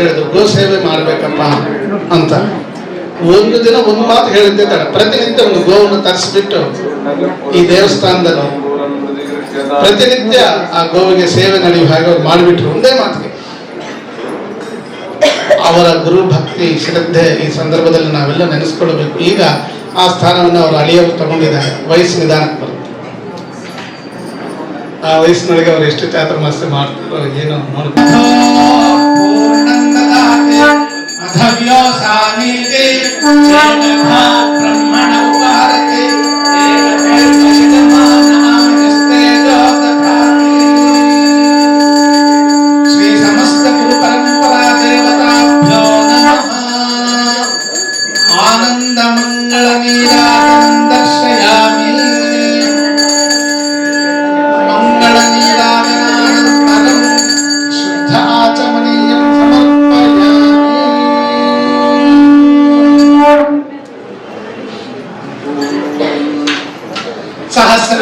ಹೇಳಿದ್ರು ಗೋ ಸೇವೆ ಮಾಡ್ಬೇಕಪ್ಪ ಅಂತ. ಒಂದು ದಿನ ಒಂದು ಮಾತು ಹೇಳಿದ್ದಾರೆ ಪ್ರತಿನಿತ್ಯ ಒಂದು ಗೋವನ್ನು ತರಿಸ್ಬಿಟ್ಟು ಈ ದೇವಸ್ಥಾನದಲ್ಲಿ ಪ್ರತಿನಿತ್ಯ ಆ ಗೋವಿಗೆ ಸೇವೆ ನಡೆಯುವ ಹಾಗೆ ಅವ್ರು ಮಾಡಿಬಿಟ್ರು, ಒಂದೇ ಮಾತಿಗೆ. ಅವರ ಗುರು ಭಕ್ತಿ, ಶ್ರದ್ಧೆ ಈ ಸಂದರ್ಭದಲ್ಲಿ ನಾವೆಲ್ಲ ನೆನೆಸ್ಕೊಳ್ಬೇಕು. ಈಗ ಆ ಸ್ಥಾನವನ್ನು ಅವರು ಅಳಿಯವರು ತಗೊಂಡಿದ್ದಾರೆ, ವಯಸ್ಸು ನಿಧಾನಕ್ಕೆ ಬರುತ್ತೆ. ಆ ವಯಸ್ಸಿನೊಳಗೆ ಅವರು ಎಷ್ಟು ಚಾತುರ್ಮಾಸ್ಯ ಮಾಡ್ತಾರೋ ಏನೋ अधव्योऽसानीति चेतथा ब्रह्मणौ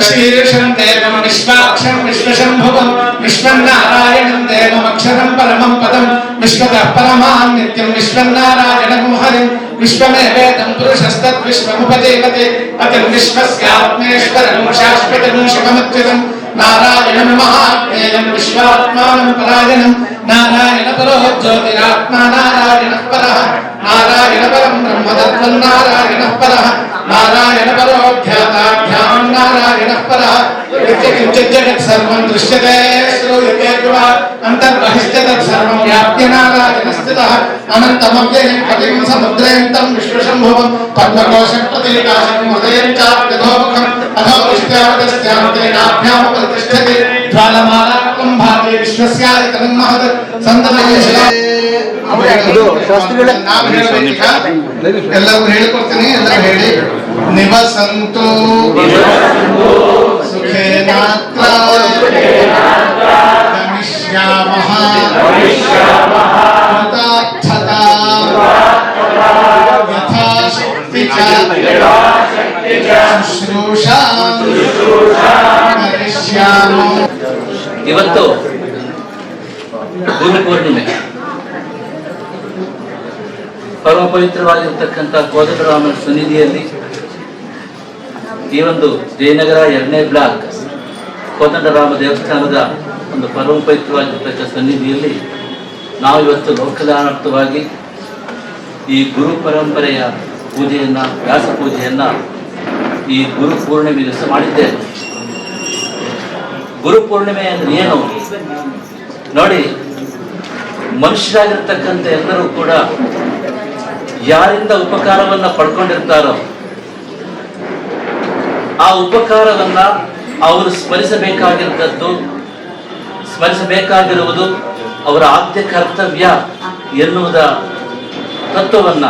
శ్రీర్షం తే మమ విశ్వాక్షం విశ్వశంభువం విశ్వన్నారాయణం తే మమక్షరం పరమం పదం విశ్వత పరమాన్ నిత్యం విశ్వన్నారాయణం హరిం విశ్వమేవేదం పురుషస్తద్విశ్వముపజేవతే అతిం విశ్వస్యాత్మేశ్వరం శాశ్వతం శుభమత్యుతం నారాయణం మహాత్మేయం విశ్వాత్మానం పరాయణం నారాయణ పరో జ్యోతిరాత్మా నారాయణ పర నారాయణ పరం బ్రహ్మతత్వం నారాయణ పర నారాయణ పరోధ్యాత नारायणः परः यच्चकिञ्चिज्जगत् सर्वं दृश्यते श्रूयते वा अन्तर्बहिश्च तत्सर्वं व्याप्य नारायणस्थितः अनन्तमव्ययं कटिं समुद्रयन्तं विश्वशम्भुवं पद्मकोशप्रतिकाशं हृदयं चाप्यधोमुखम् अधोपृष्ट्यावतस्यान्तेनाभ्यामुपतिष्ठते ज्वालमाला कुम्भाते विश्वस्यादिकं महत् सन्दमयशे ಶಾಸ್ತ್ರಿಗಳೇ. ನಾವು ಹೇಳ್ಬೇಕೀಗ ಎಲ್ಲರೂ ಹೇಳಿಕೊಡ್ತೀನಿ ಎಲ್ಲರೂ ಹೇಳಿ. ನಿವಸಂತು ಸುಖೇನಾತ್ರ ಗಮಿಷ್ಯಾಮಃ ಕೃತಾರ್ಥತಾ ಯಥಾಶಕ್ತಿ ಚ. ಶುಶ್ರೂಷಾಂ ಕರಿಷ್ಯಾಮೋ. ಇವತ್ತು ಭೂಮಿ ಪೂರ್ಣಿಮೆ. ಪರಮ ಪವಿತ್ರವಾಗಿರ್ತಕ್ಕಂಥ ಕೋದಂಡರಾಮನ ಸನ್ನಿಧಿಯಲ್ಲಿ ಈ ಒಂದು ಜಯನಗರ ಎರಡನೇ ಬ್ಲಾಕ್ ಕೋದಂಡರಾಮ ದೇವಸ್ಥಾನದ ಒಂದು ಪರಮ ಪವಿತ್ರವಾಗಿರ್ತಕ್ಕ ಸನ್ನಿಧಿಯಲ್ಲಿ ನಾವು ಇವತ್ತು ಲೋಕದಾನಾರ್ಥವಾಗಿ ಈ ಗುರು ಪರಂಪರೆಯ ಪೂಜೆಯನ್ನು, ವ್ಯಾಸ ಪೂಜೆಯನ್ನ ಈ ಗುರು ಪೂರ್ಣಿಮೆ ದಿವಸ ಮಾಡಿದ್ದೇವೆ. ಗುರು ಪೂರ್ಣಿಮೆ ಅಂದ್ರೆ ಏನು? ನೋಡಿ, ಮನುಷ್ಯರಾಗಿರ್ತಕ್ಕಂಥ ಎಲ್ಲರೂ ಕೂಡ ಯಾರಿಂದ ಉಪಕಾರವನ್ನ ಪಡ್ಕೊಂಡಿರ್ತಾರೋ ಆ ಉಪಕಾರವನ್ನ ಅವರು ಸ್ಮರಿಸಬೇಕಾಗಿರ್ತದ್ದು ಸ್ಮರಿಸಬೇಕಾಗಿರುವುದು ಅವರ ಆದ್ಯ ಕರ್ತವ್ಯ ಎನ್ನುವುದ ತತ್ವವನ್ನ,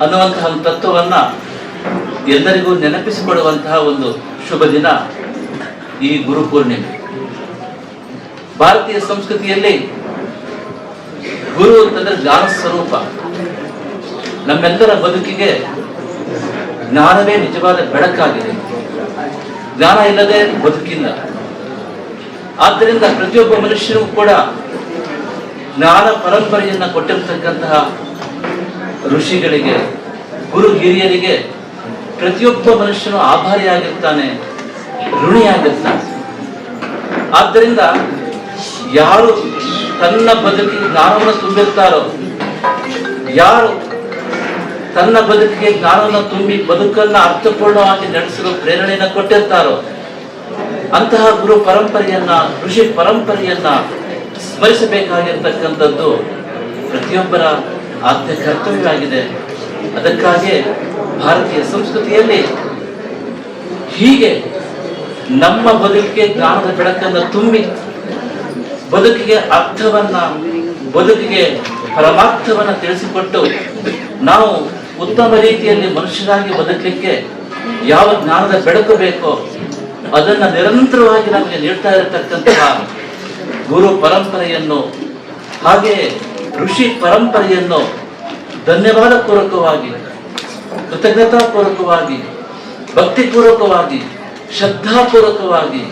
ಅನ್ನುವಂತಹ ಒಂದು ತತ್ವವನ್ನ ಎಲ್ಲರಿಗೂ ನೆನಪಿಸಿಕೊಡುವಂತಹ ಒಂದು ಶುಭ ದಿನ ಈ ಗುರು ಪೂರ್ಣಿಮೆ. ಭಾರತೀಯ ಸಂಸ್ಕೃತಿಯಲ್ಲಿ ಗುರು ಅಂತಂದ್ರೆ ಜ್ಞಾನ ಸ್ವರೂಪ. ನಮ್ಮೆಲ್ಲರ ಬದುಕಿಗೆ ಜ್ಞಾನವೇ ನಿಜವಾದ ಬೆಳಕಾಗಿದೆ. ಜ್ಞಾನ ಇಲ್ಲದೆ ಬದುಕಿಲ್ಲ. ಆದ್ದರಿಂದ ಪ್ರತಿಯೊಬ್ಬ ಮನುಷ್ಯನಿಗೂ ಕೂಡ ಜ್ಞಾನ ಪರಂಪರೆಯನ್ನ ಕೊಟ್ಟಿರ್ತಕ್ಕಂತಹ ಋಷಿಗಳಿಗೆ, ಗುರು ಹಿರಿಯರಿಗೆ ಪ್ರತಿಯೊಬ್ಬ ಮನುಷ್ಯನು ಆಭಾರಿಯಾಗಿರ್ತಾನೆ, ಋಣಿಯಾಗಿರ್ತಾನೆ. ಆದ್ದರಿಂದ ಯಾರು ತನ್ನ ಬದುಕಿಗೆ ಜ್ಞಾನವನ್ನು ತುಂಬಿರ್ತಾರೋ? ಯಾರು ತನ್ನ ಬದುಕಿಗೆ ಜ್ಞಾನವನ್ನು ತುಂಬಿ ಬದುಕನ್ನು ಅರ್ಥಪೂರ್ಣವಾಗಿ ನಡೆಸಲು ಪ್ರೇರಣೆಯನ್ನು ಕೊಟ್ಟಿರ್ತಾರೋ? ಅಂತಹ ಗುರು ಪರಂಪರೆಯನ್ನ, ಋಷಿ ಪರಂಪರೆಯನ್ನ ಸ್ಮರಿಸಬೇಕಾಗಿರ್ತಕ್ಕಂಥದ್ದು ಪ್ರತಿಯೊಬ್ಬರ ಆದ್ಯ ಕರ್ತವ್ಯವಾಗಿದೆ. ಅದಕ್ಕಾಗಿ ಭಾರತೀಯ ಸಂಸ್ಕೃತಿಯಲ್ಲಿ ಹೀಗೆ ನಮ್ಮ ಬದುಕಿಗೆ ಜ್ಞಾನದ ಬೆಳಕನ್ನು ತುಂಬಿ ಬದುಕಿಗೆ ಅರ್ಥವನ್ನ, ಬದುಕಿಗೆ ಪರಮಾರ್ಥವನ್ನ ತಿಳಿಸಿಕೊಟ್ಟು ನಾವು ಉತ್ತಮ ರೀತಿಯಲ್ಲಿ ಮನುಷ್ಯರಾಗಿ ಬದುಕಲಿಕ್ಕೆ ಯಾವ ಜ್ಞಾನದ ಬೆಳಕು ಬೇಕೋ ಅದನ್ನ ನಿರಂತರವಾಗಿ ನಮಗೆ ನೀಡ್ತಾ ಇರತಕ್ಕಂತಹ ಗುರು ಪರಂಪರೆಯನ್ನು ಹಾಗೆ ಋಷಿ ಪರಂಪರೆಯನ್ನು ಧನ್ಯವಾದ ಪೂರ್ವಕವಾಗಿ ಕೃತಜ್ಞತಾಪೂರ್ವಕವಾಗಿ, ಭಕ್ತಿಪೂರ್ವಕವಾಗಿ, ಶ್ರದ್ಧಾಪೂರ್ವಕವಾಗಿ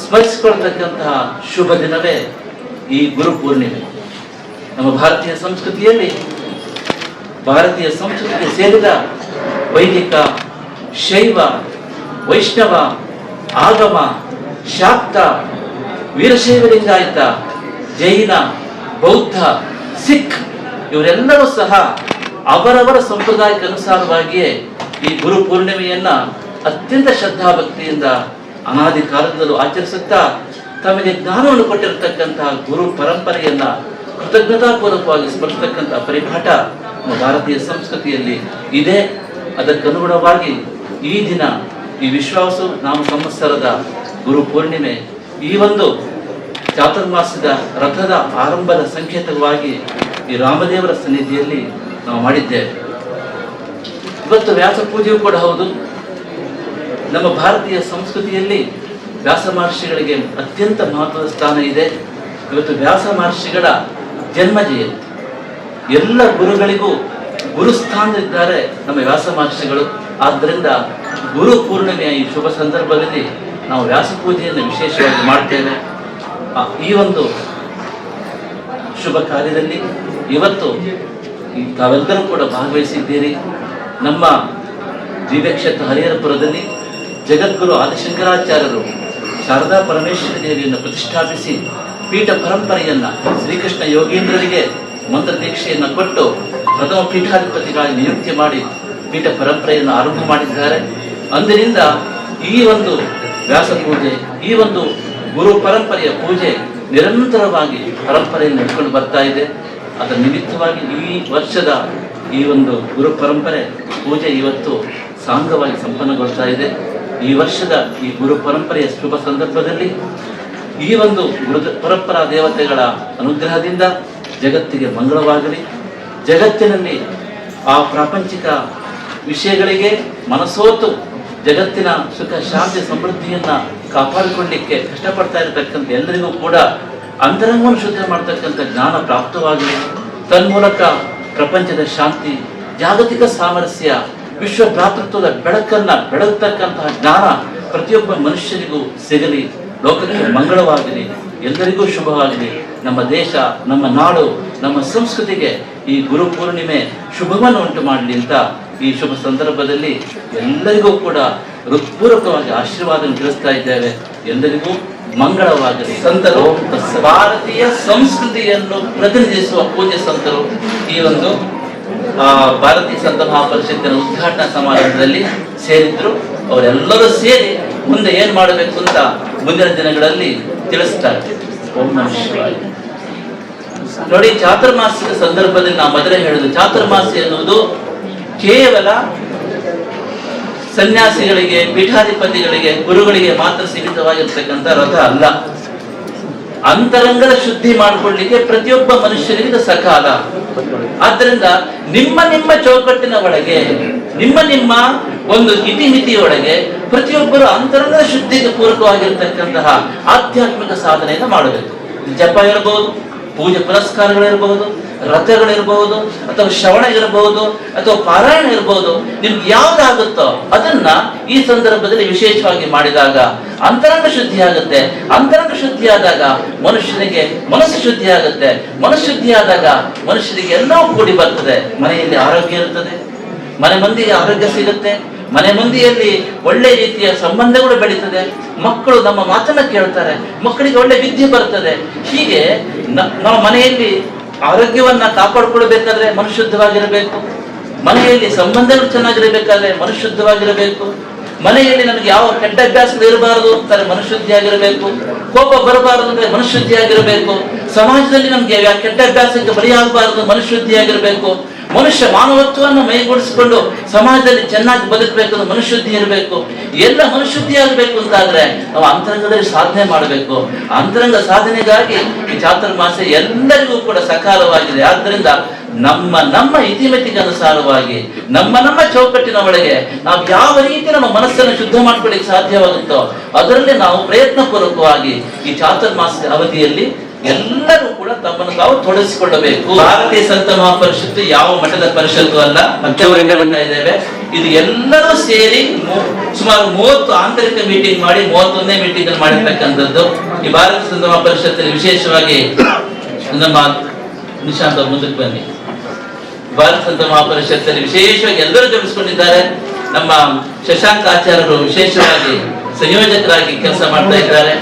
ಸ್ಮರಿಸಿಕೊಳ್ತಕ್ಕಂತಹ ಶುಭ ದಿನವೇ ಈ ಗುರು ಪೂರ್ಣಿಮೆ. ನಮ್ಮ ಭಾರತೀಯ ಸಂಸ್ಕೃತಿಯಲ್ಲಿ, ಭಾರತೀಯ ಸಂಸ್ಕೃತಿಗೆ ಸೇರಿದ ವೈದಿಕ, ಶೈವ, ವೈಷ್ಣವ, ಆಗಮ, ಶಾಕ್ತ ವೀರಶೈವರಿಂದ ಆಯ್ತ ಜೈನ, ಬೌದ್ಧ, ಸಿಖ್ ಇವರೆಲ್ಲರೂ ಸಹ ಅವರವರ ಸಂಪ್ರದಾಯಕ್ಕೆ ಅನುಸಾರವಾಗಿಯೇ ಈ ಗುರು ಪೂರ್ಣಿಮೆಯನ್ನ ಅತ್ಯಂತ ಶ್ರದ್ಧಾಭಕ್ತಿಯಿಂದ ಅನಾದಿ ಕಾಲದಲ್ಲೂ ಆಚರಿಸುತ್ತಾ ತಮಗೆ ಜ್ಞಾನವನ್ನು ಕೊಟ್ಟಿರತಕ್ಕಂತಹ ಗುರು ಪರಂಪರೆಯನ್ನ ಕೃತಜ್ಞತಾಪೂರ್ವಕವಾಗಿ ಸ್ಮರಿಸತಕ್ಕಂತಹ ಪರಿಪಾಠ ನಮ್ಮ ಭಾರತೀಯ ಸಂಸ್ಕೃತಿಯಲ್ಲಿ ಇದೆ. ಅದಕ್ಕನುಗುಣವಾಗಿ ಈ ದಿನ ಈ ವಿಶ್ವಾಸ ನಾಮ ಸಂವತ್ಸರದ ಗುರು ಪೂರ್ಣಿಮೆ ಈ ಒಂದು ಚಾತುರ್ಮಾಸದ ರಥದ ಆರಂಭದ ಸಂಕೇತವಾಗಿ ಈ ರಾಮದೇವರ ಸನ್ನಿಧಿಯಲ್ಲಿ ನಾವು ಮಾಡಿದ್ದೇವೆ. ಇವತ್ತು ವ್ಯಾಸ ಪೂಜೆಯೂ ಕೂಡ ಹೌದು. ನಮ್ಮ ಭಾರತೀಯ ಸಂಸ್ಕೃತಿಯಲ್ಲಿ ವ್ಯಾಸ ಮಹರ್ಷಿಗಳಿಗೆ ಅತ್ಯಂತ ಮಹತ್ವದ ಸ್ಥಾನ ಇದೆ. ಇವತ್ತು ವ್ಯಾಸ ಮಹರ್ಷಿಗಳ ಜನ್ಮ ಜಯಂತಿ. ಎಲ್ಲ ಗುರುಗಳಿಗೂ ಗುರುಸ್ಥಾನದಲ್ಲಿದ್ದಾರೆ ನಮ್ಮ ವ್ಯಾಸ ಮಹರ್ಷಿಗಳು. ಆದ್ದರಿಂದ ಗುರು ಪೂರ್ಣಿಮೆಯ ಈ ಶುಭ ಸಂದರ್ಭದಲ್ಲಿ ನಾವು ವ್ಯಾಸ ಪೂಜೆಯನ್ನು ವಿಶೇಷವಾಗಿ ಮಾಡ್ತೇವೆ. ಈ ಒಂದು ಶುಭ ಕಾರ್ಯದಲ್ಲಿ ಇವತ್ತು ತಾವೆಲ್ಲರೂ ಕೂಡ ಭಾಗವಹಿಸಿದ್ದೀರಿ. ನಮ್ಮ ದಿವ್ಯಕ್ಷೇತ್ರ ಹರಿಹರಪುರದಲ್ಲಿ ಜಗದ್ಗುರು ಆದಿಶಂಕರಾಚಾರ್ಯರು ಶಾರದಾ ಪರಮೇಶ್ವರಿ ದೇವಿಯನ್ನು ಪ್ರತಿಷ್ಠಾಪಿಸಿ ಪೀಠ ಪರಂಪರೆಯನ್ನು ಶ್ರೀಕೃಷ್ಣ ಯೋಗೇಂದ್ರರಿಗೆ ಮಂತ್ರ ದೀಕ್ಷೆಯನ್ನು ಕೊಟ್ಟು ಪ್ರಥಮ ಪೀಠಾಧಿಪತಿಗಳಾಗಿ ನಿಯುಕ್ತಿ ಮಾಡಿ ಪೀಠ ಪರಂಪರೆಯನ್ನು ಆರಂಭ ಮಾಡಿದ್ದಾರೆ. ಅಂದಿನಿಂದ ಈ ಒಂದು ವ್ಯಾಸ ಪೂಜೆ, ಈ ಒಂದು ಗುರು ಪರಂಪರೆಯ ಪೂಜೆ ನಿರಂತರವಾಗಿ ಪರಂಪರೆಯನ್ನು ಇಟ್ಕೊಂಡು ಬರ್ತಾ ಇದೆ. ಅದರ ನಿಮಿತ್ತವಾಗಿ ಈ ವರ್ಷದ ಈ ಒಂದು ಗುರು ಪರಂಪರೆ ಪೂಜೆ ಇವತ್ತು ಸಾಂಗವಾಗಿ ಸಂಪನ್ನಗೊಳ್ತಾ ಇದೆ. ಈ ವರ್ಷದ ಈ ಗುರು ಪರಂಪರೆಯ ಶುಭ ಸಂದರ್ಭದಲ್ಲಿ ಈ ಒಂದು ಗುರು ಪರಂಪರಾ ದೇವತೆಗಳ ಅನುಗ್ರಹದಿಂದ ಜಗತ್ತಿಗೆ ಮಂಗಳವಾಗಲಿ. ಜಗತ್ತಿನಲ್ಲಿ ಆ ಪ್ರಾಪಂಚಿಕ ವಿಷಯಗಳಿಗೆ ಮನಸೋತು ಜಗತ್ತಿನ ಸುಖ, ಶಾಂತಿ, ಸಮೃದ್ಧಿಯನ್ನು ಕಾಪಾಡಿಕೊಳ್ಳಿಕ್ಕೆ ಕಷ್ಟಪಡ್ತಾ ಇರತಕ್ಕಂಥ ಎಲ್ಲರಿಗೂ ಕೂಡ ಅಂತರಂಗವನ್ನು ಶುದ್ಧ ಮಾಡತಕ್ಕಂಥ ಜ್ಞಾನ ಪ್ರಾಪ್ತವಾಗಲಿ. ತನ್ಮೂಲಕ ಪ್ರಪಂಚದ ಶಾಂತಿ, ಜಾಗತಿಕ ಸಾಮರಸ್ಯ ವಿಶ್ವ ಭ್ರಾತೃತ್ವದ ಬೆಳಕನ್ನ ಬೆಳಗತಕ್ಕಂತಹ ಜ್ಞಾನ ಪ್ರತಿಯೊಬ್ಬ ಮನುಷ್ಯನಿಗೂ ಸಿಗಲಿ, ಲೋಕಕ್ಕೆ ಮಂಗಳವಾಗಲಿ, ಎಲ್ಲರಿಗೂ ಶುಭವಾಗಲಿ. ನಮ್ಮ ದೇಶ, ನಮ್ಮ ನಾಡು, ನಮ್ಮ ಸಂಸ್ಕೃತಿಗೆ ಈ ಗುರು ಪೂರ್ಣಿಮೆ ಶುಭವನ್ನು ಉಂಟು ಮಾಡಲಿ ಅಂತ ಈ ಶುಭ ಸಂದರ್ಭದಲ್ಲಿ ಎಲ್ಲರಿಗೂ ಕೂಡ ಹೃತ್ಪೂರ್ವಕವಾಗಿ ಆಶೀರ್ವಾದ ತಿಳಿಸ್ತಾ ಇದ್ದೇವೆ. ಎಲ್ಲರಿಗೂ ಮಂಗಳವಾಗಲಿ. ಸಂತರು, ಭಾರತೀಯ ಸಂಸ್ಕೃತಿಯನ್ನು ಪ್ರತಿನಿಧಿಸುವ ಪೂಜೆ ಸಂತರು ಈ ಒಂದು ಭಾರತೀಯ ಸಂತ ಮಹಾಪರಿಷತ್ತಿನ ಉದ್ಘಾಟನಾ ಸಮಾರಂಭದಲ್ಲಿ ಸೇರಿದ್ರು. ಅವರೆಲ್ಲರೂ ಸೇರಿ ಮುಂದೆ ಏನ್ ಮಾಡಬೇಕು ಅಂತ ಮುಂದಿನ ದಿನಗಳಲ್ಲಿ ತಿಳಿಸ್ತಾರೆ. ನೋಡಿ ಚಾತುರ್ಮಾಸಿಕ ಸಂದರ್ಭದಲ್ಲಿ ನಾವು ಮೊದಲೇ ಹೇಳುದು ಚಾತುರ್ಮಾಸಿ ಎನ್ನುವುದು ಕೇವಲ ಸನ್ಯಾಸಿಗಳಿಗೆ, ಪೀಠಾಧಿಪತಿಗಳಿಗೆ, ಗುರುಗಳಿಗೆ ಮಾತ್ರ ಸೀಮಿತವಾಗಿರ್ತಕ್ಕಂಥ ರಥ ಅಲ್ಲ. ಅಂತರಂಗದ ಶುದ್ಧಿ ಮಾಡಿಕೊಳ್ಳಿಕ್ಕೆ ಪ್ರತಿಯೊಬ್ಬ ಮನುಷ್ಯನಿಗೆ ಸಕಾಲ. ಆದ್ದರಿಂದ ನಿಮ್ಮ ನಿಮ್ಮ ಚೌಕಟ್ಟಿನ ಒಳಗೆ, ನಿಮ್ಮ ನಿಮ್ಮ ಒಂದು ಇತಿಮಿತಿಯೊಳಗೆ ಪ್ರತಿಯೊಬ್ಬರು ಅಂತರಂಗದ ಶುದ್ಧಿಗೆ ಪೂರಕವಾಗಿರ್ತಕ್ಕಂತಹ ಆಧ್ಯಾತ್ಮಿಕ ಸಾಧನೆಯನ್ನು ಮಾಡಬೇಕು. ಜಪ ಇರಬಹುದು ಪೂಜೆ ಪುರಸ್ಕಾರಗಳಿರಬಹುದು ರಥಗಳಿರಬಹುದು ಅಥವಾ ಶ್ರವಣ ಇರಬಹುದು ಅಥವಾ ಪಾರಾಯಣ ಇರಬಹುದು ನಿಮ್ಗೆ ಯಾವ್ದಾಗುತ್ತೋ ಅದನ್ನ ಈ ಸಂದರ್ಭದಲ್ಲಿ ವಿಶೇಷವಾಗಿ ಮಾಡಿದಾಗ ಅಂತರಂಗ ಶುದ್ಧಿ ಆಗುತ್ತೆ ಅಂತರಂಗ ಶುದ್ಧಿ ಆದಾಗ ಮನುಷ್ಯನಿಗೆ ಮನಸ್ಸು ಶುದ್ಧಿ ಆಗುತ್ತೆ ಮನಸ್ಸು ಶುದ್ಧಿ ಆದಾಗ ಮನುಷ್ಯನಿಗೆ ಎಲ್ಲವೂ ಕೂಡಿ ಬರ್ತದೆ. ಮನೆಯಲ್ಲಿ ಆರೋಗ್ಯ ಇರ್ತದೆ. ಮನೆ ಮಂದಿಗೆ ಆರೋಗ್ಯ ಸಿಗುತ್ತೆ. ಮನೆ ಮಂದಿಯಲ್ಲಿ ಒಳ್ಳೆ ರೀತಿಯ ಸಂಬಂಧಗಳು ಬೆಳೀತದೆ. ಮಕ್ಕಳು ನಮ್ಮ ಮಾತನ್ನ ಕೇಳ್ತಾರೆ. ಮಕ್ಕಳಿಗೆ ಒಳ್ಳೆ ವಿದ್ಯೆ ಬರ್ತದೆ. ಹೀಗೆ ನಮ್ಮ ಮನೆಯಲ್ಲಿ ಆರೋಗ್ಯವನ್ನ ಕಾಪಾಡಿಕೊಳ್ಬೇಕಾದ್ರೆ ಮನುಶುದ್ಧವಾಗಿರಬೇಕು ಮನೆಯಲ್ಲಿ ಸಂಬಂಧಗಳು ಚೆನ್ನಾಗಿರಬೇಕಾದ್ರೆ ಮನುಶುದ್ಧವಾಗಿರಬೇಕು ಮನೆಯಲ್ಲಿ ನಮಗೆ ಯಾವ ಕೆಟ್ಟ ಅಭ್ಯಾಸಗಳು ಇರಬಾರದು ಅಂತಾರೆ ಮನುಶುದ್ಧಿಯಾಗಿರಬೇಕು ಕೋಪ ಬರಬಾರದು ಅಂದ್ರೆ ಮನುಶುದ್ಧಿಯಾಗಿರಬೇಕು ಸಮಾಜದಲ್ಲಿ ನಮ್ಗೆ ಕೆಟ್ಟ ಅಭ್ಯಾಸಕ್ಕೆ ಬಲಿಯಾಗಬಾರದು ಮನುಶುದ್ಧಿಯಾಗಿರಬೇಕು ಮನುಷ್ಯ ಮಾನವತ್ವವನ್ನು ಮೈಗೂಡಿಸಿಕೊಂಡು ಸಮಾಜದಲ್ಲಿ ಚೆನ್ನಾಗಿ ಬದುಕಬೇಕು ಮನುಶುದ್ಧಿ ಇರಬೇಕು. ಎಲ್ಲ ಮನುಶುದ್ಧಿ ಆಗಬೇಕು ಅಂತಾದ್ರೆ ನಾವು ಅಂತರಂಗದಲ್ಲಿ ಸಾಧನೆ ಮಾಡಬೇಕು. ಅಂತರಂಗ ಸಾಧನೆಗಾಗಿ ಈ ಚಾತುರ್ಮಾಸ ಎಲ್ಲರಿಗೂ ಕೂಡ ಸಕಾಲವಾಗಿದೆ. ಆದ್ದರಿಂದ ನಮ್ಮ ನಮ್ಮ ಇತಿಮತಿಗೆ ಅನುಸಾರವಾಗಿ, ನಮ್ಮ ನಮ್ಮ ಚೌಕಟ್ಟಿನ ಒಳಗೆ ನಾವು ಯಾವ ರೀತಿ ನಮ್ಮ ಮನಸ್ಸನ್ನು ಶುದ್ಧ ಮಾಡ್ಕೊಳ್ಳಿಕ್ಕೆ ಸಾಧ್ಯವಾಗುತ್ತೋ ಅದರಲ್ಲಿ ನಾವು ಪ್ರಯತ್ನ ಪೂರ್ವಕವಾಗಿ ಈ ಚಾತುರ್ಮಾಸದ ಅವಧಿಯಲ್ಲಿ ಎಲ್ಲರೂ ಕೂಡ ತಮ್ಮನ್ನು ತಾವು ತೊಡಗಿಸಿಕೊಳ್ಳಬೇಕು. ಭಾರತೀಯ ಸಂತ ಮಹಾಪರಿಷತ್ತು ಯಾವ ಮಠದ ಪರಿಷತ್ತು ಅಲ್ಲ ಇದ್ದೇವೆ. ಇದು ಎಲ್ಲರೂ ಸೇರಿ ಸುಮಾರು ಮೂವತ್ತು ಆಂತರಿಕ ಮೀಟಿಂಗ್ ಮಾಡಿ ಮೂವತ್ತೊಂದನೇ ಮೀಟಿಂಗ್ ಮಾಡಿರ್ತಕ್ಕಂಥದ್ದು. ಈ ಭಾರತ ಸಂತ ಮಹಾಪರಿಷತ್ತಲ್ಲಿ ವಿಶೇಷವಾಗಿ ನಮ್ಮ ನಿಶಾಂತ ಮುಂದಕ್ಕೆ ಬನ್ನಿ. ಭಾರತ ಸಂತ ಮಹಾಪರಿಷತ್ತಲ್ಲಿ ವಿಶೇಷವಾಗಿ ಎಲ್ಲರೂ ಜೋಡಿಸ್ಕೊಂಡಿದ್ದಾರೆ. ನಮ್ಮ ಶಶಾಂಕ್ ಆಚಾರ್ಯರು ವಿಶೇಷವಾಗಿ ಸಂಯೋಜಕರಾಗಿ ಕೆಲಸ ಮಾಡ್ತಾ ಇದ್ದಾರೆ.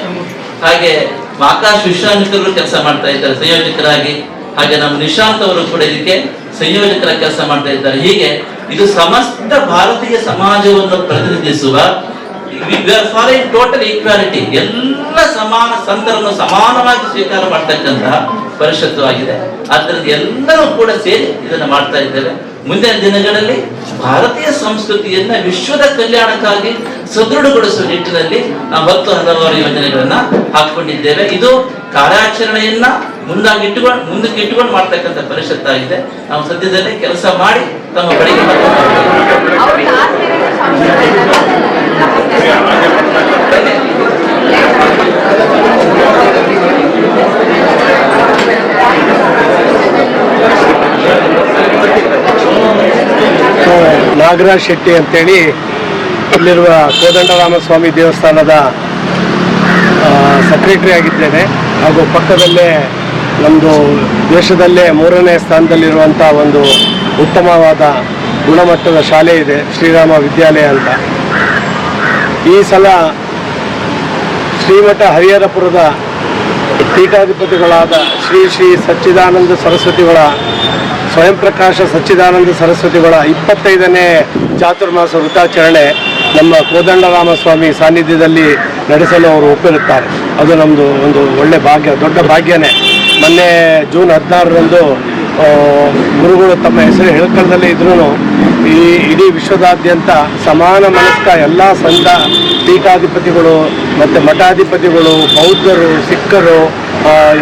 ಹಾಗೆ ಆಕಾಶ್ ವಿಶ್ರಾಂತರು ಕೆಲಸ ಮಾಡ್ತಾ ಇದ್ದಾರೆ, ಸಂಯೋಜಕರಾಗಿ. ಹಾಗೆ ನಮ್ಮ ನಿಶಾಂತ್ ಅವರು ಕೂಡ ಇದಕ್ಕೆ ಸಂಯೋಜಕರ ಕೆಲಸ ಮಾಡ್ತಾ ಇದ್ದಾರೆ. ಹೀಗೆ ಇದು ಸಮಸ್ತ ಭಾರತೀಯ ಸಮಾಜವನ್ನು ಪ್ರತಿನಿಧಿಸುವ ಫಾರಿನ್ ಟೋಟಲ್ ಈಕ್ವಾಲಿಟಿ ಎಲ್ಲ ಸಮಾನ ಸಂತರನ್ನು ಸಮಾನವಾಗಿ ಸ್ವೀಕಾರ ಮಾಡ್ತಕ್ಕಂತಹ ಪರಿಷತ್ತು ಆಗಿದೆ. ಆದ್ದರಿಂದ ಎಲ್ಲರೂ ಕೂಡ ಸೇರಿ ಇದನ್ನು ಮಾಡ್ತಾ ಇದ್ದೇವೆ. ಮುಂದಿನ ದಿನಗಳಲ್ಲಿ ಭಾರತೀಯ ಸಂಸ್ಕೃತಿಯನ್ನ ವಿಶ್ವದ ಕಲ್ಯಾಣಕ್ಕಾಗಿ ಸದೃಢಗೊಳಿಸುವ ನಿಟ್ಟಿನಲ್ಲಿ ನಾವು ಹತ್ತು ಹಲವಾರು ಯೋಜನೆಗಳನ್ನ ಹಾಕೊಂಡಿದ್ದೇವೆ ಇದು ಕಾರ್ಯಾಚರಣೆಯನ್ನ ಮುಂದಾಗಿ ಇಟ್ಟುಕೊಂಡು ಮುಂದಕ್ಕೆ ಇಟ್ಟುಕೊಂಡು ಮಾಡ್ತಕ್ಕಂಥ ಪರಿಷತ್ತಾಗಿದೆ ನಾವು ಸದ್ಯದಲ್ಲೇ ಕೆಲಸ ಮಾಡಿ ತಮ್ಮ ಬಳಿಗೆ Thank ಬನ್ನಿ. ನಾಗರಾಜ್ ಶೆಟ್ಟಿ ಅಂತೇಳಿ ಇಲ್ಲಿರುವ ಕೋದಂಡರಾಮಸ್ವಾಮಿ ದೇವಸ್ಥಾನದ ಸೆಕ್ರೆಟರಿ ಆಗಿದ್ದೇನೆ. ಹಾಗೂ ಪಕ್ಕದಲ್ಲೇ ನಮ್ಮದು ದೇಶದಲ್ಲೇ ಮೂರನೇ ಸ್ಥಾನದಲ್ಲಿರುವಂಥ ಒಂದು ಉತ್ತಮವಾದ ಗುಣಮಟ್ಟದ ಶಾಲೆ ಇದೆ, ಶ್ರೀರಾಮ ವಿದ್ಯಾಲಯ ಅಂತ. ಈ ಸಲ ಶ್ರೀಮಠ ಹರಿಹರಪುರದ ಪೀಠಾಧಿಪತಿಗಳಾದ ಶ್ರೀ ಶ್ರೀ ಸಚ್ಚಿದಾನಂದ ಸರಸ್ವತಿಗಳ ಸ್ವಯಂ ಪ್ರಕಾಶ ಸಚ್ಚಿದಾನಂದ ಸರಸ್ವತಿಗಳ ಇಪ್ಪತ್ತೈದನೇ ಚಾತುರ್ಮಾಸ ವೃತ್ತಾಚರಣೆ ನಮ್ಮ ಕೋದಂಡರಾಮಸ್ವಾಮಿ ಸಾನ್ನಿಧ್ಯದಲ್ಲಿ ನಡೆಸಲು ಅವರು ಒಪ್ಪಿರುತ್ತಾರೆ. ಅದು ನಮ್ಮದು ಒಂದು ಒಳ್ಳೆ ಭಾಗ್ಯ, ದೊಡ್ಡ ಭಾಗ್ಯನೇ. ಮೊನ್ನೆ ಜೂನ್ ಹದಿನಾರರಂದು ಗುರುಗಳು ತಮ್ಮ ಹೆಸರು ಹೇಳ್ಕೊಳ್ಳದಲ್ಲೇ ಇದ್ರೂ ಈ ಇಡೀ ವಿಶ್ವದಾದ್ಯಂತ ಸಮಾನ ಮನಸ್ಕ ಎಲ್ಲ ಸಂತ ಪೀಠಾಧಿಪತಿಗಳು ಮತ್ತು ಮಠಾಧಿಪತಿಗಳು, ಬೌದ್ಧರು, ಸಿಖ್ಖರು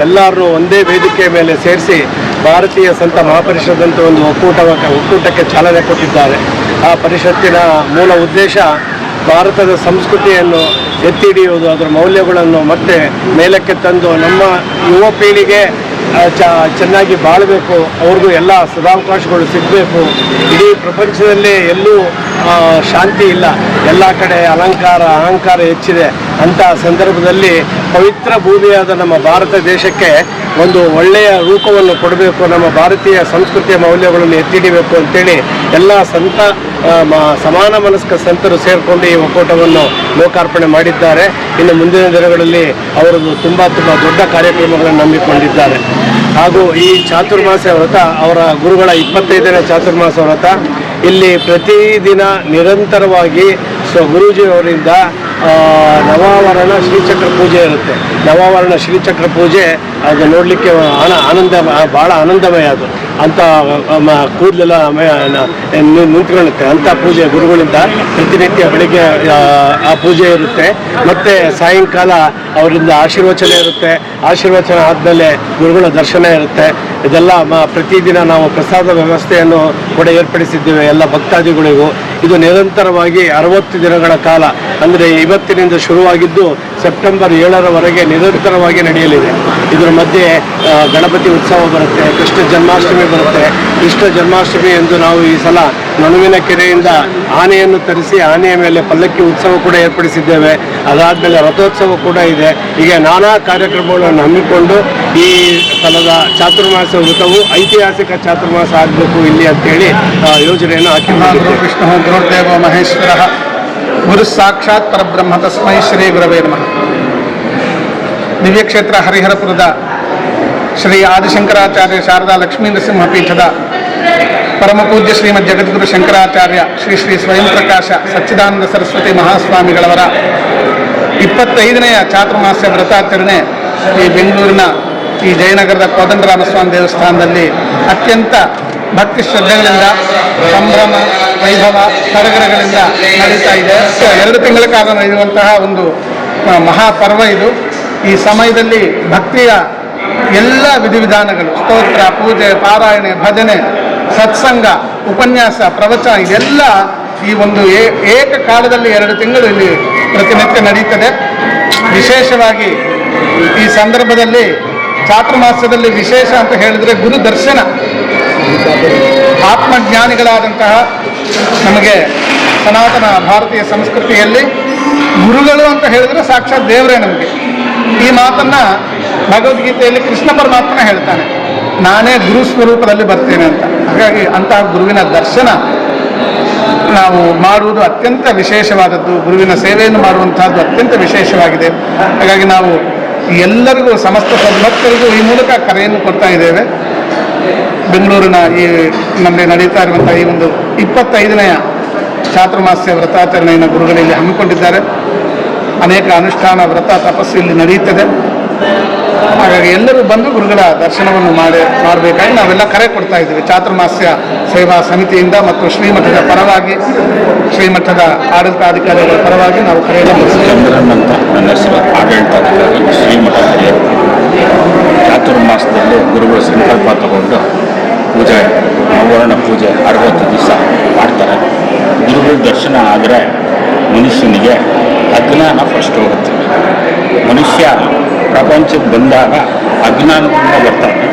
ಎಲ್ಲರೂ ಒಂದೇ ವೇದಿಕೆ ಮೇಲೆ ಸೇರಿಸಿ ಭಾರತೀಯ ಸಂತ ಮಹಾಪರಿಷತ್ ಅಂತ ಒಂದು ಒಕ್ಕೂಟ ಒಕ್ಕೂಟಕ್ಕೆ ಚಾಲನೆ ಕೊಟ್ಟಿದ್ದಾರೆ. ಆ ಪರಿಷತ್ತಿನ ಮೂಲ ಉದ್ದೇಶ ಭಾರತದ ಸಂಸ್ಕೃತಿಯನ್ನು ಎತ್ತಿ ಹಿಡಿಯುವುದು ಅದರ ಮೌಲ್ಯಗಳನ್ನು ಮತ್ತೆ ಮೇಲಕ್ಕೆ ತಂದು ನಮ್ಮ ಯುವ ಪೀಳಿಗೆ ಚೆನ್ನಾಗಿ ಬಾಳಬೇಕು. ಅವ್ರಿಗೂ ಎಲ್ಲ ಸದಾವಕಾಶಗಳು ಸಿಗಬೇಕು. ಇಡೀ ಪ್ರಪಂಚದಲ್ಲಿ ಎಲ್ಲೂ ಶಾಂತಿ ಇಲ್ಲ. ಎಲ್ಲ ಕಡೆ ಅಲಂಕಾರ, ಅಹಂಕಾರ ಹೆಚ್ಚಿದೆ. ಅಂಥ ಸಂದರ್ಭದಲ್ಲಿ ಪವಿತ್ರ ಭೂಮಿಯಾದ ನಮ್ಮ ಭಾರತ ದೇಶಕ್ಕೆ ಒಂದು ಒಳ್ಳೆಯ ರೂಪವನ್ನು ಕೊಡಬೇಕು, ನಮ್ಮ ಭಾರತೀಯ ಸಂಸ್ಕೃತಿಯ ಮೌಲ್ಯಗಳನ್ನು ಎತ್ತಿಡಿಬೇಕು ಅಂತೇಳಿ ಎಲ್ಲ ಸಂತ ಸಮಾನ ಮನಸ್ಕ ಸಂತರು ಸೇರಿಕೊಂಡು ಈ ಒಕ್ಕೂಟವನ್ನು ಲೋಕಾರ್ಪಣೆ ಮಾಡಿದ್ದಾರೆ. ಇನ್ನು ಮುಂದಿನ ದಿನಗಳಲ್ಲಿ ಅವರದ್ದು ತುಂಬ ತುಂಬ ದೊಡ್ಡ ಕಾರ್ಯಕ್ರಮಗಳನ್ನು ನಂಬಿಕೊಂಡಿದ್ದಾರೆ ಹಾಗೂ ಈ ಚಾತುರ್ಮಾಸ ವ್ರತ ಅವರ ಗುರುಗಳ ಇಪ್ಪತ್ತೈದನೇ ಚಾತುರ್ಮಾಸ ವ್ರತ, ಇಲ್ಲಿ ಪ್ರತಿದಿನ ನಿರಂತರವಾಗಿ ಸ್ವ ಗುರೂಜಿಯವರಿಂದ ನವಾವರಣ ಶ್ರೀಚಕ್ರ ಪೂಜೆ ಇರುತ್ತೆ. ನವಾವರಣ ಶ್ರೀಚಕ್ರ ಪೂಜೆ ಅದು ನೋಡಲಿಕ್ಕೆ ಆನ ಆನಂದ ಭಾಳ ಆನಂದಮಯ ಅದು. ಅಂಥ ಕೂದಲೆಲ್ಲ ನಿಂತ್ಕೊಳ್ಳುತ್ತೆ. ಅಂಥ ಪೂಜೆ ಗುರುಗಳಿಂದ ಪ್ರತಿನಿತ್ಯ ಬೆಳಿಗ್ಗೆ ಆ ಪೂಜೆ ಇರುತ್ತೆ. ಮತ್ತು ಸಾಯಂಕಾಲ ಅವರಿಂದ ಆಶೀರ್ವಚನ ಇರುತ್ತೆ. ಆಶೀರ್ವಚನ ಆದಮೇಲೆ ಗುರುಗಳ ದರ್ಶನ ಇರುತ್ತೆ. ಇದೆಲ್ಲ ಪ್ರತಿದಿನ ನಾವು ಪ್ರಸಾದ ವ್ಯವಸ್ಥೆಯನ್ನು ಕೂಡ ಏರ್ಪಡಿಸಿದ್ದೇವೆ ಎಲ್ಲ ಭಕ್ತಾದಿಗಳಿಗೂ. ಇದು ನಿರಂತರವಾಗಿ ಅರವತ್ತು ದಿನಗಳ ಕಾಲ, ಅಂದರೆ ಇವತ್ತಿನಿಂದ ಶುರುವಾಗಿದ್ದು ಸೆಪ್ಟೆಂಬರ್ ಏಳರವರೆಗೆ ನಿರಂತರವಾಗಿ ನಡೆಯಲಿದೆ. ಇದರ ಮಧ್ಯೆ ಗಣಪತಿ ಉತ್ಸವ ಬರುತ್ತೆ, ಕೃಷ್ಣ ಜನ್ಮಾಷ್ಟಮಿ ಬರುತ್ತೆ. ಕೃಷ್ಣ ಜನ್ಮಾಷ್ಟಮಿ ಎಂದು ನಾವು ಈ ಸಲ ನಡುವಿನ ಕೆರೆಯಿಂದ ಆನೆಯನ್ನು ತರಿಸಿ ಆನೆಯ ಮೇಲೆ ಪಲ್ಲಕ್ಕಿ ಉತ್ಸವ ಕೂಡ ಏರ್ಪಡಿಸಿದ್ದೇವೆ. ಅದಾದಮೇಲೆ ರಥೋತ್ಸವ ಕೂಡ ಇದೆ. ಹೀಗೆ ನಾನಾ ಕಾರ್ಯಕ್ರಮಗಳನ್ನು ಹಮ್ಮಿಕೊಂಡು ಈ ಸಲದ ಚಾತುರ್ಮಾಸ ವೃತವು ಐತಿಹಾಸಿಕ ಚಾತುರ್ಮಾಸ ಆಗಬೇಕು ಇಲ್ಲಿ ಅಂತೇಳಿ ಯೋಜನೆಯನ್ನು ಹಾಕಿದ್ದಾರೆ ವಿಷ್ಣು ಗುರುದೇವ ಮಹೇಶ್ವರ. ಗುರು ಸಾಕ್ಷಾತ್ ಪರಬ್ರಹ್ಮ ತಸ್ಮೈ ಶ್ರೀ ಗುರವೇ ನಮಃ. ದಿವ್ಯಕ್ಷೇತ್ರ ಹರಿಹರಪುರದ ಶ್ರೀ ಆದಿಶಂಕರಾಚಾರ್ಯ ಶಾರದಾ ಲಕ್ಷ್ಮೀ ನರಸಿಂಹ ಪೀಠದ ಪರಮ ಪೂಜ್ಯ ಶ್ರೀಮದ್ ಜಗದ್ಗುರು ಶಂಕರಾಚಾರ್ಯ ಶ್ರೀ ಶ್ರೀ ಸ್ವಯಂ ಪ್ರಕಾಶ ಸಚ್ಚಿದಾನಂದ ಸರಸ್ವತಿ ಮಹಾಸ್ವಾಮಿಗಳವರ ಇಪ್ಪತ್ತೈದನೆಯ ಚಾತುರ್ಮಾಸ್ಯ ವ್ರತಾಚರಣೆ ಈ ಬೆಂಗಳೂರಿನ ಈ ಜಯನಗರದ ಕೋದಂಡರಾಮಸ್ವಾಮಿ ದೇವಸ್ಥಾನದಲ್ಲಿ ಅತ್ಯಂತ ಭಕ್ತಿ ಶ್ರದ್ಧೆಗಳಿಂದ ಸಂಭ್ರಮ, ವೈಭವ ಸಡಗರಗಳಿಂದ ನಡೀತಾ ಇದೆ. ಎರಡು ತಿಂಗಳ ಕಾಲ ನಡೆಯುವಂತಹ ಒಂದು ಮಹಾಪರ್ವ ಇದು. ಈ ಸಮಯದಲ್ಲಿ ಭಕ್ತಿಯ ಎಲ್ಲ ವಿಧಿವಿಧಾನಗಳು, ಸ್ತೋತ್ರ, ಪೂಜೆ, ಪಾರಾಯಣೆ, ಭಜನೆ ಸತ್ಸಂಗ, ಉಪನ್ಯಾಸ, ಪ್ರವಚನ, ಇದೆಲ್ಲ ಈ ಒಂದು ಏ- ಏಕಕಾಲದಲ್ಲಿ ಎರಡು ತಿಂಗಳು ಇಲ್ಲಿ ಪ್ರತಿನಿತ್ಯ ನಡೀತದೆ. ವಿಶೇಷವಾಗಿ ಈ ಸಂದರ್ಭದಲ್ಲಿ ಚಾತುರ್ಮಾಸದಲ್ಲಿ ವಿಶೇಷ ಅಂತ ಹೇಳಿದ್ರೆ ಗುರು ದರ್ಶನ. ಆತ್ಮಜ್ಞಾನಿಗಳಾದಂತಹ ನಮಗೆ ಸನಾತನ ಭಾರತೀಯ ಸಂಸ್ಕೃತಿಯಲ್ಲಿ ಗುರುಗಳು ಅಂತ ಹೇಳಿದ್ರೆ ಸಾಕ್ಷಾತ್ ದೇವರೇ ನಮಗೆ. ಈ ಮಾತನ್ನ ಭಗವದ್ಗೀತೆಯಲ್ಲಿ ಕೃಷ್ಣ ಪರಮಾತ್ಮ ಹೇಳ್ತಾನೆ. ನಾನೇ ಗುರು ಸ್ವರೂಪದಲ್ಲಿ ಬರ್ತೇನೆ ಅಂತ. ಹಾಗಾಗಿ ಅಂತಹ ಗುರುವಿನ ದರ್ಶನ ನಾವು ಮಾಡುವುದು ಅತ್ಯಂತ ವಿಶೇಷವಾದದ್ದು. ಗುರುವಿನ ಸೇವೆಯನ್ನು ಮಾಡುವಂತಹದ್ದು ಅತ್ಯಂತ ವಿಶೇಷವಾಗಿದೆ. ಹಾಗಾಗಿ ನಾವು ಎಲ್ಲರಿಗೂ, ಸಮಸ್ತ ಸದ್ಭಕ್ತರಿಗೂ ಈ ಮೂಲಕ ಕರೆಯನ್ನು ಕೊಡ್ತಾ ಇದ್ದೇವೆ. ಬೆಂಗಳೂರಿನ ಈ ನಮಗೆ ನಡೀತಾ ಇರುವಂತಹ ಈ ಒಂದು ಇಪ್ಪತ್ತೈದನೆಯ ಚಾತುರ್ಮಾಸ್ಯ ವ್ರತಾಚರಣೆಯನ್ನು ಗುರುಗಳಲ್ಲಿ ಹಮ್ಮಿಕೊಂಡಿದ್ದಾರೆ. ಅನೇಕ ಅನುಷ್ಠಾನ ವ್ರತ ತಪಸ್ಸು ಇಲ್ಲಿ ನಡೆಯುತ್ತದೆ. ಹಾಗಾಗಿ ಎಲ್ಲರೂ ಬಂದು ಗುರುಗಳ ದರ್ಶನವನ್ನು ಮಾಡಿ ಮಾಡಬೇಕಾಗಿ ನಾವೆಲ್ಲ ಕರೆ ಕೊಡ್ತಾ ಇದ್ದೀವಿ. ಚಾತುರ್ಮಾಸ್ಯ ಸೇವಾ ಸಮಿತಿಯಿಂದ ಮತ್ತು ಶ್ರೀಮಠದ ಪರವಾಗಿ ಶ್ರೀಮಠದ ಆಡಳಿತಾಧಿಕಾರಿಗಳ ಪರವಾಗಿ ನಾವು ಕರೆ ಶ್ರೀಮಠದಲ್ಲಿ ಚಾತುರ್ಮಾಸದಲ್ಲಿ ಗುರುಗಳು ಸಂಕಲ್ಪ ತಗೊಂಡು ಪೂಜೆ ನವರ್ಣ ಪೂಜೆ ಅರವತ್ತು ದಿವಸ ಮಾಡ್ತಾರೆ. ಗುರುಗಳ ದರ್ಶನ ಆದರೆ ಮನುಷ್ಯನಿಗೆ ಅಜ್ಞಾನ ಫಸ್ಟ್ ಹೋಗುತ್ತೆ. ಮನುಷ್ಯ ಪ್ರಪಂಚಕ್ಕೆ ಬಂದಾಗ ಅಜ್ಞಾನದಿಂದ ಬರ್ತಾನೆ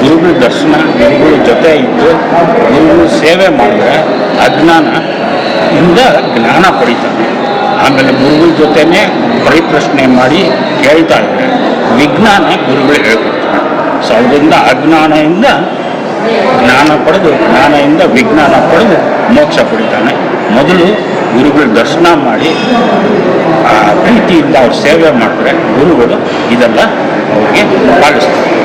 ಗುರುಗಳ ದರ್ಶನ, ಗುರುಗಳ ಜೊತೆ ಇದ್ದು ಗುರುಗಳು ಸೇವೆ ಮಾಡಿದ್ರೆ ಅಜ್ಞಾನ ಇಂದ ಜ್ಞಾನ ಪಡಿತಾನೆ. ಆಮೇಲೆ ಗುರುಗಳ ಜೊತೆನೇ ಪರಿಪ್ರಶ್ನೆ ಮಾಡಿ ಕೇಳ್ತಾ ಇದ್ದಾರೆ ವಿಜ್ಞಾನ ಗುರುಗಳು ಹೇಳ್ಕೊಡ್ತಾರೆ ಸೊ ಅದರಿಂದ ಅಜ್ಞಾನದಿಂದ ಜ್ಞಾನ ಪಡೆದು ಜ್ಞಾನದಿಂದ ವಿಜ್ಞಾನ ಪಡೆದು ಮೋಕ್ಷ ಪಡಿತಾನೆ. ಮೊದಲು ಗುರುಗಳ ದರ್ಶನ ಮಾಡಿ ಆ ಪ್ರೀತಿಯಿಂದ ಅವ್ರು ಸೇವೆ ಮಾಡಿದ್ರೆ ಗುರುಗಳು ಇದೆಲ್ಲ ಅವ್ರಿಗೆ ಪಾಲಿಸ್ತಾರೆ.